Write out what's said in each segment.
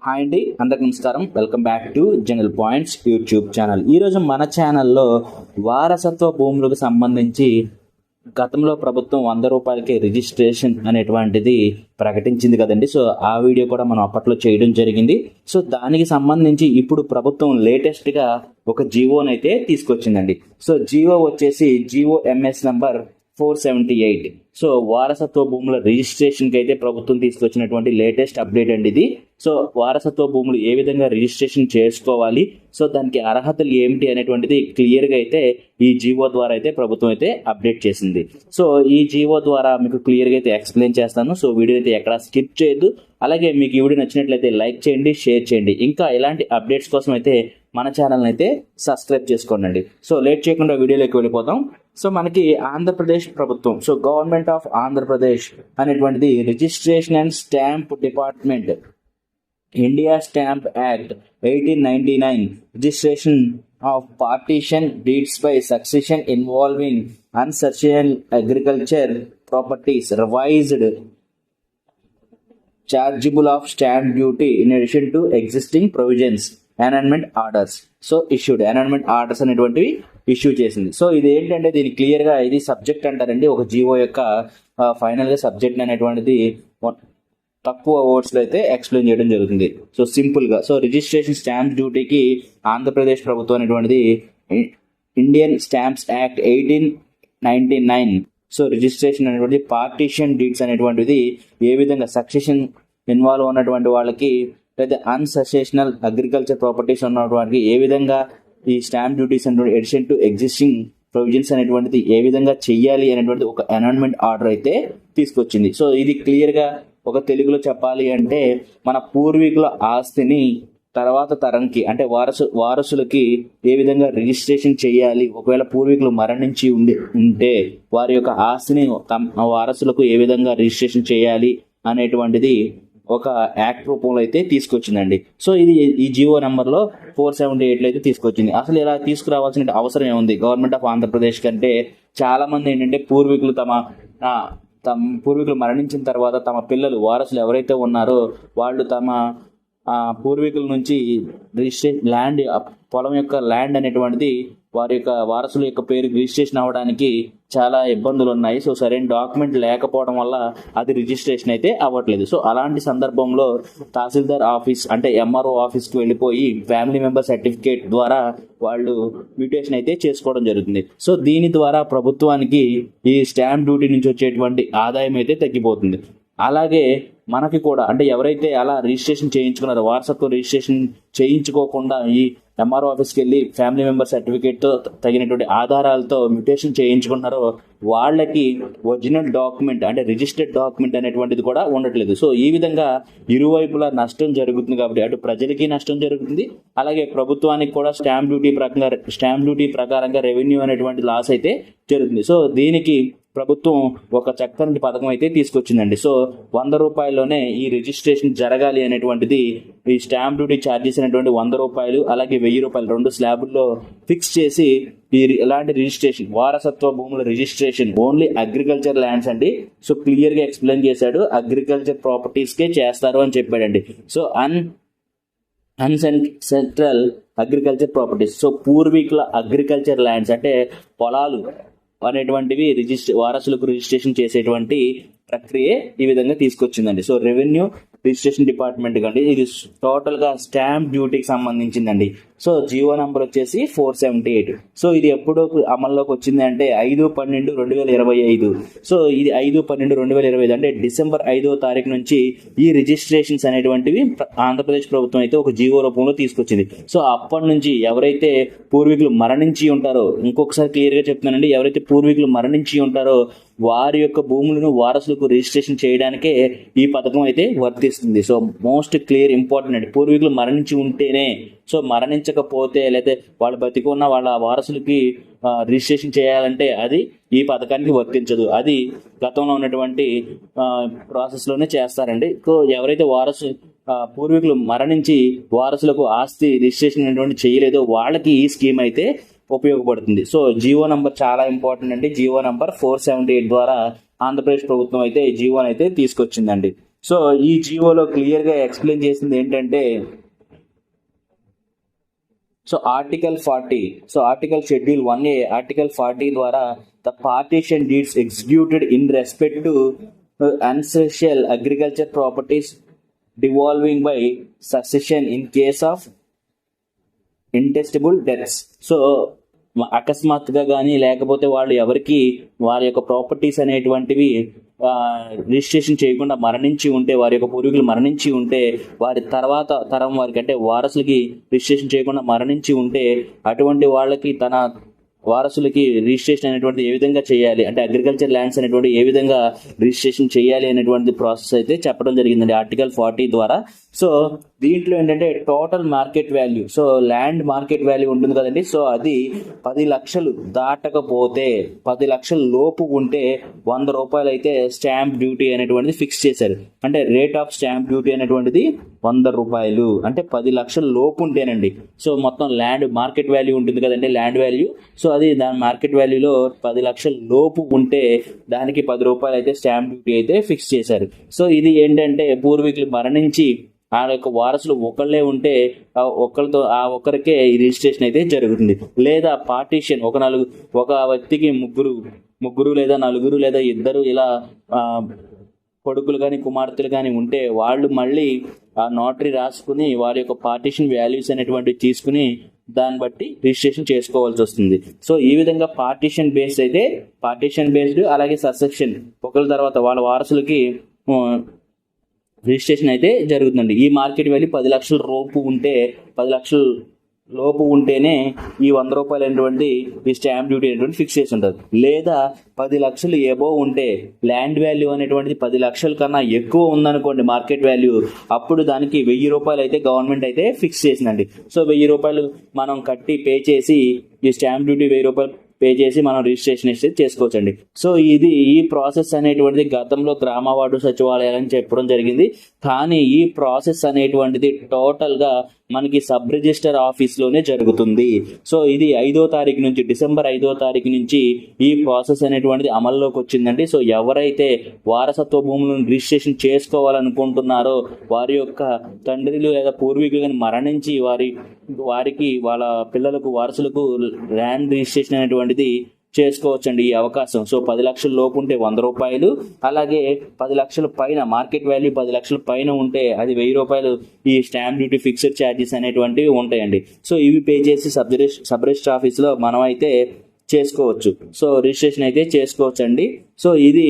Hi అండి అందరికి నమస్కారం. Welcome back to general points YouTube channel. ఈరోజు మన ఛానల్లో వారసత్వ భూములకు సంబంధించి గతంలో ప్రభుత్వం వంద రూపాయలకి రిజిస్ట్రేషన్ అనేటువంటిది ప్రకటించింది కదండి. సో ఆ వీడియో కూడా మనం అప్పట్లో చేయడం జరిగింది. సో దానికి సంబంధించి ఇప్పుడు ప్రభుత్వం లేటెస్ట్గా ఒక జీవోనైతే తీసుకొచ్చిందండి. సో జియో వచ్చేసి G O MS number four seventy eight. So వారసత్వ భూముల రిజిస్ట్రేషన్కి అయితే ప్రభుత్వం తీసుకొచ్చినటువంటి లేటెస్ట్ అప్డేట్ అండి ఇది. సో వారసత్వ భూములు ఏ విధంగా రిజిస్ట్రేషన్ చేసుకోవాలి? సో దానికి అర్హతలు ఏమిటి అనేటువంటిది క్లియర్గా అయితే ఈ జీవో ద్వారా అయితే ప్రభుత్వం అయితే అప్డేట్ చేసింది. సో ఈ జీవో ద్వారా మీకు క్లియర్గా అయితే ఎక్స్ప్లెయిన్ చేస్తాను. సో వీడియో అయితే ఎక్కడ స్కిప్ చేయొద్దు. అలాగే మీకు ఈ వీడియో నచ్చినట్లయితే లైక్ చేయండి షేర్ చేయండి. ఇంకా ఇలాంటి అప్డేట్స్ కోసం అయితే మన ఛానల్ని అయితే సబ్స్క్రైబ్ చేసుకోండి సో లేట్ చేయకుండా వీడియోలోకి వెళ్ళిపోతాం సో మనకి ఆంధ్రప్రదేశ్ ప్రభుత్వం సో గవర్నమెంట్ ఆఫ్ ఆంధ్రప్రదేశ్ అనేటువంటిది registration and stamp department India stamp act eighteen ninety nine registration of partition deeds by succession involving ancestral agriculture properties revised chargeable of stamp duty in addition to existing provisions announcement orders so issued announcement orders అనేటువంటివి issue చేసింది. So ఇది ఏంటంటే దీని క్లియర్గా ఇది subject అంటారండి. ఒక GO యొక్క ఫైనల్గా సబ్జెక్ట్ అనేటువంటిది తక్కువ వర్డ్స్లో అయితే ఎక్స్ప్లెయిన్ చేయడం జరుగుతుంది. సో సింపుల్గా. సో రిజిస్ట్రేషన్ స్టాంప్ డ్యూటీకి ఆంధ్రప్రదేశ్ ప్రభుత్వం అనేటువంటిది Indian stamps act eighteen ninety nine so registration అనేటువంటి పార్టీషన్ డీడ్స్ అనేటువంటిది ఏ విధంగా సక్సెషన్ ఇన్వాల్వ్ ఉన్నటువంటి వాళ్ళకి లేదా అన్సక్సెషనల్ అగ్రికల్చర్ ప్రాపర్టీస్ ఉన్నటువంటి ఏ విధంగా ఈ స్టాంప్ డ్యూటీస్ అనేటువంటి ఎడిషన్ టు ఎగ్జిస్టింగ్ ప్రొవిజన్స్ అనేటువంటిది ఏ విధంగా చెయ్యాలి అనేటువంటి ఒక అనౌన్మెంట్ ఆర్డర్ అయితే తీసుకొచ్చింది. సో ఇది క్లియర్గా ఒక తెలుగులో చెప్పాలి అంటే మన పూర్వీకుల ఆస్తిని తర్వాత తరంకి అంటే వారసు వారసులకి ఏ విధంగా రిజిస్ట్రేషన్ చేయాలి ఒకవేళ పూర్వీకులు మరణించి ఉండి ఉంటే వారి యొక్క ఆస్తిని తమ వారసులకు ఏ విధంగా రిజిస్ట్రేషన్ చేయాలి అనేటువంటిది ఒక యాక్ట్ రూపంలో అయితే తీసుకొచ్చిందండి. సో ఇది ఈ జియో నెంబర్లో ఫోర్ సెవెంటీ ఎయిట్లో అయితే తీసుకొచ్చింది. అసలు ఇలా తీసుకురావాల్సిన అవసరం ఏముంది? గవర్నమెంట్ ఆఫ్ ఆంధ్రప్రదేశ్ కంటే చాలా మంది ఏంటంటే పూర్వీకులు తమ తమ పూర్వీకులు మరణించిన తర్వాత తమ పిల్లలు వారసులు ఎవరైతే ఉన్నారో వాళ్ళు తమ పూర్వీకుల నుంచి రిజిస్ట్రేషన్ ల్యాండ్ పొలం యొక్క ల్యాండ్ అనేటువంటిది వారి యొక్క వారసుల యొక్క పేరు రిజిస్ట్రేషన్ అవ్వడానికి చాలా ఇబ్బందులు ఉన్నాయి. సో సరైన డాక్యుమెంట్ లేకపోవడం వల్ల అది రిజిస్ట్రేషన్ అయితే అవ్వట్లేదు. సో అలాంటి సందర్భంలో తహసీల్దార్ ఆఫీస్ అంటే ఎంఆర్ఓ ఆఫీస్కి వెళ్ళిపోయి ఫ్యామిలీ మెంబర్ సర్టిఫికేట్ ద్వారా వాళ్ళు మ్యూటేషన్ అయితే చేసుకోవడం జరుగుతుంది. సో దీని ద్వారా ప్రభుత్వానికి ఈ స్టాంప్ డ్యూటీ నుంచి వచ్చేటువంటి ఆదాయం అయితే తగ్గిపోతుంది. అలాగే మనకి కూడా అంటే ఎవరైతే అలా రిజిస్ట్రేషన్ చేయించుకున్నారో వారసత్వ రిజిస్ట్రేషన్ చేయించుకోకుండా ఈ ఎంఆర్ఓ ఆఫీస్కి వెళ్ళి ఫ్యామిలీ మెంబర్ సర్టిఫికేట్తో తగినటువంటి ఆధారాలతో మ్యూటేషన్ చేయించుకున్నారో వాళ్ళకి ఒరిజినల్ డాక్యుమెంట్ అంటే రిజిస్టర్డ్ డాక్యుమెంట్ అనేటువంటిది కూడా ఉండట్లేదు. సో ఈ విధంగా ఇరువైపులా నష్టం జరుగుతుంది కాబట్టి అటు ప్రజలకి నష్టం జరుగుతుంది అలాగే ప్రభుత్వానికి కూడా స్టాంప్ డ్యూటీ ప్రకారం స్టాంప్ డ్యూటీ ప్రకారంగా రెవెన్యూ అనేటువంటి లాస్ అయితే జరుగుతుంది. సో దీనికి ప్రభుత్వం ఒక చక్కని పథకం అయితే తీసుకొచ్చిందండి. సో వంద రూపాయల్లోనే ఈ రిజిస్ట్రేషన్ జరగాలి అనేటువంటిది ఈ స్టాంప్ డ్యూటీ ఛార్జెస్ అనేటువంటి వంద రూపాయలు అలాగే వెయ్యి రూపాయలు రెండు స్లాబుల్లో ఫిక్స్ చేసి ఈ ఎలాంటి రిజిస్ట్రేషన్ వారసత్వ భూముల రిజిస్ట్రేషన్ ఓన్లీ అగ్రికల్చర్ ల్యాండ్స్ అండి. సో క్లియర్గా ఎక్స్ప్లెయిన్ చేశాడు అగ్రికల్చర్ ప్రాపర్టీస్కే చేస్తారు అని చెప్పాడండి. సో అన్ అన్సెంట్రల్ అగ్రికల్చర్ ప్రాపర్టీస్ సో పూర్వీకుల అగ్రికల్చర్ ల్యాండ్స్ అంటే పొలాలు అనేటువంటివి రిజిస్టర్ వారసులకు రిజిస్ట్రేషన్ చేసేటువంటి ప్రక్రియ ఈ విధంగా తీసుకొచ్చిందండి. సో రెవెన్యూ రిజిస్ట్రేషన్ డిపార్ట్మెంట్ కండి ఇది టోటల్గా స్టాంప్ డ్యూటీకి సంబంధించిందండి. సో జియో నంబర్ వచ్చేసి ఫోర్ సెవెంటీ ఎయిట్ సో ఇది ఎప్పుడు అమల్లోకి వచ్చింది అంటే ఐదు పన్నెండు రెండు వేల ఇరవై ఐదు. సో ఇది ఐదు పన్నెండు రెండు వేల ఇరవై ఐదు అంటే డిసెంబర్ ఐదో తారీఖు నుంచి ఈ రిజిస్ట్రేషన్స్ అనేటువంటివి ఆంధ్రప్రదేశ్ ప్రభుత్వం అయితే ఒక జియో రూపంలో తీసుకొచ్చింది. సో అప్పటి నుంచి ఎవరైతే పూర్వీకులు మరణించి ఉంటారో ఇంకొకసారి క్లియర్గా చెప్తున్నానండి ఎవరైతే పూర్వీకులు మరణించి ఉంటారో వారి యొక్క భూములను వారసులకు రిజిస్ట్రేషన్ చేయడానికే ఈ పథకం అయితే వర్తిస్తుంది. సో మోస్ట్ క్లియర్ ఇంపార్టెంట్ అండి. పూర్వీకులు మరణించి ఉంటేనే సో మరణించకపోతే లేకపోతే వాళ్ళు బతికున్న ఉన్న వాళ్ళ వారసులకి రిజిస్ట్రేషన్ చేయాలంటే అది ఈ పథకానికి వర్తించదు. అది గతంలో ఉన్నటువంటి ప్రాసెస్లోనే చేస్తారండి. సో ఎవరైతే వారసు పూర్వీకులు మరణించి వారసులకు ఆస్తి రిజిస్ట్రేషన్ అనేటువంటి చేయలేదో వాళ్ళకి ఈ స్కీమ్ అయితే ఉపయోగపడుతుంది. సో జియో నంబర్ చాలా ఇంపార్టెంట్ అండి. G O number four seventy eight ద్వారా ఆంధ్రప్రదేశ్ ప్రభుత్వం అయితే ఈ జీవోని అయితే తీసుకొచ్చిందండి. సో ఈ జియోలో క్లియర్గా ఎక్స్ప్లెయిన్ చేసింది ఏంటంటే so article forty so article schedule one A article forty ద్వారా the partition deeds executed in respect to ancestral agriculture properties devolving by succession in case of intestate deaths so అకస్మాత్తుగా కానీ లేకపోతే వాళ్ళు ఎవరికి వారి యొక్క ప్రాపర్టీస్ అనేటువంటివి రిజిస్ట్రేషన్ చేయకుండా మరణించి ఉంటే వారి యొక్క పూర్వీకులు మరణించి ఉంటే వారి తర్వాత తరం వారికి అంటే వారసులకి రిజిస్ట్రేషన్ చేయకుండా మరణించి ఉంటే అటువంటి వాళ్ళకి తన వారసులకి రిజిస్ట్రేషన్ అనేటువంటి ఏ విధంగా చేయాలి? అంటే అగ్రికల్చర్ ల్యాండ్స్ అనేటువంటి ఏ విధంగా రిజిస్ట్రేషన్ చేయాలి అనేటువంటి ప్రాసెస్ అయితే చెప్పడం జరిగిందండి ఆర్టికల్ ఫార్టీ ద్వారా. సో దీంట్లో ఏంటంటే total market value so land market value ఉంటుంది కదండి. సో అది పది లక్షలు దాటకపోతే పది లక్షల లోపు ఉంటే వంద రూపాయలు అయితే స్టాంప్ డ్యూటీ అనేటువంటిది ఫిక్స్ చేశారు. అంటే రేట్ ఆఫ్ స్టాంప్ డ్యూటీ అనేటువంటిది వంద రూపాయలు. అంటే పది లక్షల లోపు ఉంటేనండి. సో మొత్తం ల్యాండ్ మార్కెట్ వాల్యూ ఉంటుంది కదండి ల్యాండ్ వాల్యూ సో అది దాని మార్కెట్ వాల్యూలో పది లక్షల లోపు ఉంటే దానికి పది రూపాయలు అయితే స్టాంప్ డ్యూటీ అయితే ఫిక్స్ చేశారు. సో ఇది ఏంటంటే పూర్వీకులు మరణించి ఆ యొక్క వారసులు ఒకళ్ళే ఉంటే ఒకరితో ఆ ఒక్కరికే ఈ రిజిస్ట్రేషన్ అయితే జరుగుతుంది. లేదా పార్టీషన్ ఒక నలుగు ఒక వ్యక్తికి ముగ్గురు ముగ్గురు లేదా నలుగురు లేదా ఇద్దరు ఇలా కొడుకులు కానీ కుమార్తెలు కానీ ఉంటే వాళ్ళు మళ్ళీ ఆ నోటరీ రాసుకుని వారి యొక్క పార్టీషన్ వాల్యూస్ అనేటువంటివి తీసుకుని దాన్ని బట్టి రిజిస్ట్రేషన్ చేసుకోవాల్సి వస్తుంది. సో ఈ విధంగా పార్టీషన్ బేస్డ్ అయితే పార్టీషన్ బేస్డ్ అలాగే ససెక్షన్ ఒకరి తర్వాత వాళ్ళ వారసులకి రిజిస్ట్రేషన్ అయితే జరుగుతుందండి. ఈ మార్కెట్ వాల్యూ పది లక్షల లోపు ఉంటే పది లక్షల లోపు ఉంటేనే ఈ వంద రూపాయలు అనేటువంటి ఈ స్టాంప్ డ్యూటీ అనేటువంటి ఫిక్స్ చేసి ఉంటుంది. లేదా పది లక్షలు ఎబో ఉంటే ల్యాండ్ వాల్యూ అనేటువంటిది పది లక్షల కన్నా ఎక్కువ ఉందనుకోండి మార్కెట్ వాల్యూ అప్పుడు దానికి వెయ్యి రూపాయలు అయితే గవర్నమెంట్ అయితే ఫిక్స్ చేసిందండి. సో వెయ్యి రూపాయలు మనం కట్టి పే చేసి ఈ స్టాంప్ డ్యూటీ వెయ్యి రూపాయలు పే చేసి మనం రిజిస్ట్రేషన్ ఇస్తే చేసుకోవచ్చండి. సో ఇది ఈ ప్రాసెస్ అనేటువంటిది గతంలో గ్రామ వార్డు సచివాలయాలని చెప్పడం జరిగింది. కానీ ఈ ప్రాసెస్ అనేటువంటిది టోటల్గా మనకి సబ్ రిజిస్టర్ ఆఫీస్లోనే జరుగుతుంది. సో ఇది ఐదో తారీఖు నుంచి డిసెంబర్ ఐదో తారీఖు నుంచి ఈ ప్రాసెస్ అనేటువంటిది అమల్లోకి వచ్చిందండి. సో ఎవరైతే వారసత్వ భూములను రిజిస్ట్రేషన్ చేసుకోవాలనుకుంటున్నారో వారి యొక్క తండ్రిలు లేదా పూర్వీకులు కానీ మరణించి వారి వారికి వాళ్ళ పిల్లలకు వారసులకు ల్యాండ్ రిజిస్ట్రేషన్ అనేటువంటిది చేసుకోవచ్చండి ఈ అవకాశం. సో పది లక్షల లోపు ఉంటే వంద రూపాయలు. అలాగే పది లక్షల పైన మార్కెట్ వాల్యూ పది లక్షల పైన ఉంటే అది వెయ్యి రూపాయలు ఈ స్టాంప్ డ్యూటీ ఫిక్స్డ్ ఛార్జెస్ అనేటువంటివి ఉంటాయండి. సో ఇవి పే చేసి సబ్ రిజిస్టర్ సబ్ రిజిస్టర్ ఆఫీస్లో మనం అయితే చేసుకోవచ్చు. సో రిజిస్ట్రేషన్ అయితే చేసుకోవచ్చండి. సో ఇది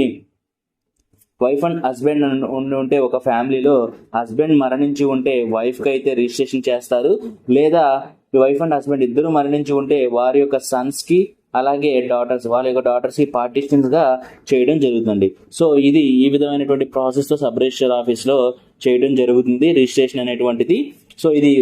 వైఫ్ అండ్ హస్బెండ్ ఉండి ఉంటే ఒక ఫ్యామిలీలో హస్బెండ్ మరణించి ఉంటే వైఫ్కి అయితే రిజిస్ట్రేషన్ చేస్తారు. లేదా వైఫ్ అండ్ హస్బెండ్ ఇద్దరు మరణించి ఉంటే వారి యొక్క సన్స్కి అలాగే డాటర్స్ వాళ్ళ యొక్క డాటర్స్కి పార్టీషన్స్గా చేయడం జరుగుతుంది. సో ఇది ఈ విధమైనటువంటి ప్రాసెస్తో సబ్ రిజిస్టర్ ఆఫీస్లో చేయడం జరుగుతుంది రిజిస్ట్రేషన్ అనేటువంటిది. సో ఇది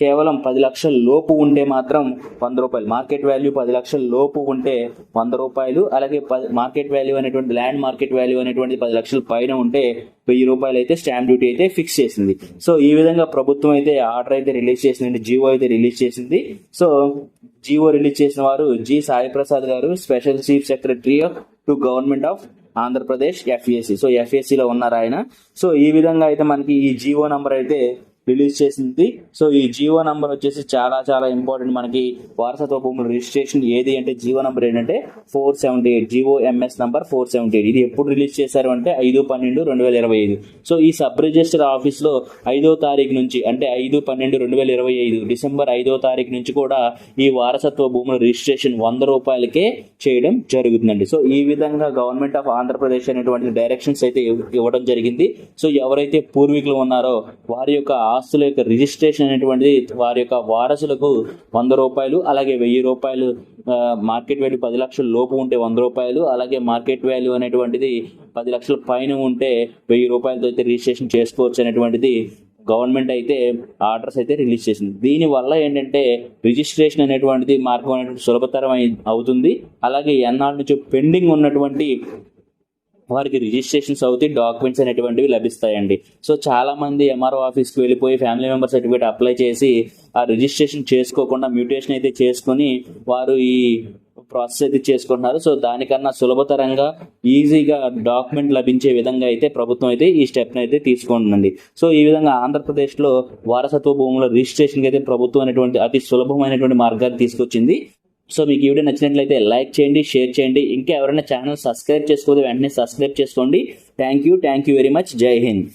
కేవలం పది లక్షల లోపు ఉంటే మాత్రం వంద రూపాయలు. మార్కెట్ వాల్యూ పది లక్షల లోపు ఉంటే వంద రూపాయలు. అలాగే ప- మార్కెట్ వాల్యూ అనేటువంటి ల్యాండ్ మార్కెట్ వాల్యూ అనేటువంటి పది లక్షల పైన ఉంటే వెయ్యి రూపాయలు అయితే స్టాంప్ డ్యూటీ అయితే ఫిక్స్ చేసింది. సో ఈ విధంగా ప్రభుత్వం అయితే ఆర్డర్ అయితే రిలీజ్ చేసింది జియో అయితే రిలీజ్ చేసింది. సో జియో రిలీజ్ చేసిన వారు జి సాయి ప్రసాద్ గారు special chief secretary to government of Andhra Pradesh FAC. So FAC లో ఉన్నారు ఆయన. సో ఈ విధంగా అయితే మనకి ఈ జియో నంబర్ అయితే రిలీజ్ చేసింది. సో ఈ జియో నంబర్ వచ్చేసి చాలా చాలా ఇంపార్టెంట్ మనకి వారసత్వ భూముల రిజిస్ట్రేషన్ ఏది అంటే జియో నంబర్ ఏంటంటే four seventy eight G O MS number four seventy eight. ఇది ఎప్పుడు రిలీజ్ చేశారు అంటే ఐదు పన్నెండు రెండు వేల ఇరవై ఐదు. సో ఈ సబ్ రిజిస్టర్ ఆఫీస్లో ఐదో తారీఖు నుంచి అంటే ఐదు పన్నెండు రెండు వేల ఇరవై ఐదు డిసెంబర్ ఐదో తారీఖు నుంచి కూడా ఈ వారసత్వ భూముల రిజిస్ట్రేషన్ వంద రూపాయలకే చేయడం జరుగుతుందండి. సో ఈ విధంగా గవర్నమెంట్ ఆఫ్ ఆంధ్రప్రదేశ్ అనేటువంటి డైరెక్షన్స్ అయితే ఇవ్వడం జరిగింది. సో ఎవరైతే పూర్వీకులు ఉన్నారో వారి యొక్క ఆస్తుల యొక్క రిజిస్ట్రేషన్ అనేటువంటిది వారి యొక్క వారసులకు వంద రూపాయలు అలాగే వెయ్యి రూపాయలు మార్కెట్ వాల్యూ పది లక్షల లోపు ఉంటే వంద రూపాయలు అలాగే మార్కెట్ వాల్యూ అనేటువంటిది పది లక్షల పైన ఉంటే వెయ్యి రూపాయలతో అయితే రిజిస్ట్రేషన్ చేసుకోవచ్చు అనేటువంటిది గవర్నమెంట్ అయితే ఆర్డర్స్ అయితే రిలీజ్ చేసింది. దీని వల్ల ఏంటంటే రిజిస్ట్రేషన్ అనేటువంటిది మార్గం అనేటువంటి సులభతరం అవుతుంది. అలాగే ఎన్నాళ్ళ నుంచి పెండింగ్ ఉన్నటువంటి వారికి రిజిస్ట్రేషన్స్ అవుతాయి డాక్యుమెంట్స్ అనేటువంటివి లభిస్తాయండి. సో చాలా మంది ఎంఆర్ఓ ఆఫీస్కి వెళ్ళిపోయి ఫ్యామిలీ మెంబర్ సర్టిఫికేట్ అప్లై చేసి ఆ రిజిస్ట్రేషన్ చేసుకోకుండా మ్యూటేషన్ అయితే చేసుకొని వారు ఈ ప్రాసెస్ అయితే చేసుకుంటున్నారు. సో దానికన్నా సులభతరంగా ఈజీగా డాక్యుమెంట్ లభించే విధంగా అయితే ప్రభుత్వం అయితే ఈ స్టెప్ని అయితే తీసుకుంటుందండి. సో ఈ విధంగా ఆంధ్రప్రదేశ్లో వారసత్వ భూముల రిజిస్ట్రేషన్కి అయితే ప్రభుత్వం అనేటువంటి అతి సులభమైనటువంటి మార్గాన్ని తీసుకొచ్చింది. సో మీకు ఈ వీడియో నచ్చినట్లయితే లైక్ చేయండి షేర్ చేయండి. ఇంకా ఎవరైనా ఛానల్ సబ్స్క్రైబ్ చేసుకోవద్దు వెంటనే సబ్స్క్రైబ్ చేసుకోండి. Thank you thank you very much Jai Hind